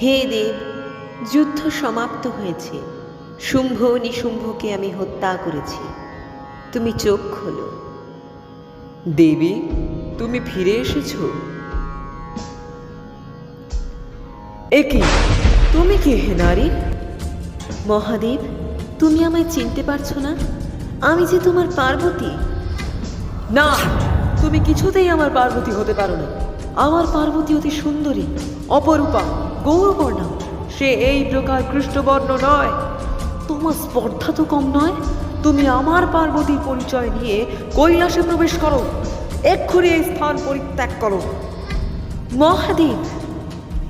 হে দেব যুদ্ধ সমাপ্ত হয়েছে। শুম্ভ নিশুম্ভকে আমি হত্যা করেছি। তুমি চোখ খোলো। দেবী তুমি ফিরে এসেছ? একি তুমি কে হে নারী? মহাদেব তুমি আমায় চিনতে পারছ না? আমি যে তোমার পার্বতী। না তুমি কিছুতেই আমার পার্বতী হতে পারো না। আমার পার্বতী অতি সুন্দরী অপরূপা। গৌরবর্ণা। সে এই প্রকার কৃষ্ণবর্ণ নয়। তোমার স্পর্ধা তো কম নয়। তুমি আমার পার্বতীর পরিচয় নিয়ে কৈলাসে প্রবেশ করো। এক্ষুনি এই স্থান পরিত্যাগ করো। মহাদেব,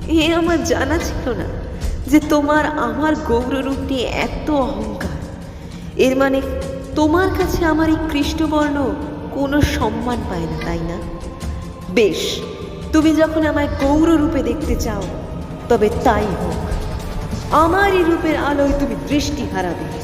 এ আমার জানা ছিল না যে তোমার আমার গৌররূপ নিয়ে এত অহংকার। এর মানে তোমার কাছে আমার এই কৃষ্ণবর্ণ কোনো সম্মান পায় না, তাই না? বেশ, তুমি যখন আমায় গৌর রূপে দেখতে চাও তবে তাই হোক। আমারই রূপের আলোয় তুমি দৃষ্টি হারাবে। হায়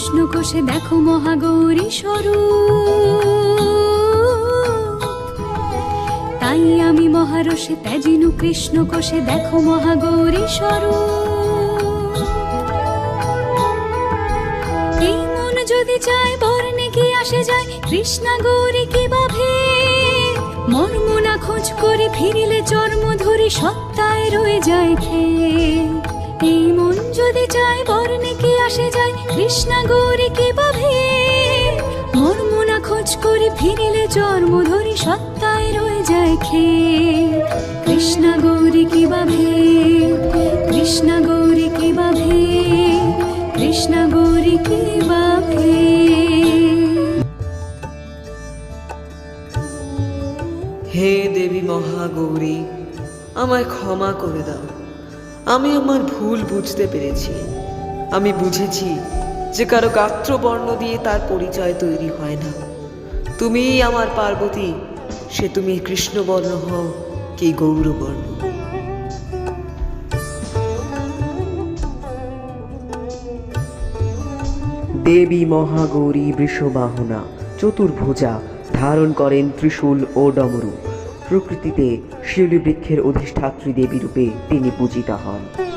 কৃষ্ণ কোষে দেখো মহাগৌরী স্বরূপ। তাই আমি মহারসে ত্যাজিনু কৃষ্ণ কোষে দেখো মহাগৌরী স্বরূপ। এই মন যদি চায় বর্ণে কি আসে যায়, কৃষ্ণা গৌরী কি বাভে মর্ম না খোঁজ করে ফিরিলে চর্ম ধরি সত্তায় রয়ে যায় খেয়ে। এই মন যদি চায়, বর্ণে কি আসে যায়, কৃষ্ণা গৌরী কি বাভে মর্ম না খোঁজ করে ফিরিলে জন্ম ধরি, সত্তায় রয়ে যায় খেয়ে কৃষ্ণা গৌরী কি বাভে কৃষ্ণা গৌরী কি বাভে কৃষ্ণা গৌরী কি বাভে হে দেবী মহাগৌরী, আমায় ক্ষমা করে দাও। আমি আমার ভুল বুঝতে পেরেছি। আমি বুঝেছি যে কারও গাত্রবর্ণ দিয়ে তার পরিচয় তৈরি হয় না। তুমি আমার পার্বতী, সে তুমি কৃষ্ণবর্ণ হও কি গৌরবর্ণ। দেবী মহাগৌরী বৃষবাহনা, চতুর্ভুজা ধারণ করেন ত্রিশূল ও ডমরু প্রকৃতিতে শিউলি বৃক্ষের অধিষ্ঠাত্রী দেবী রূপে তিনি পূজিত হন।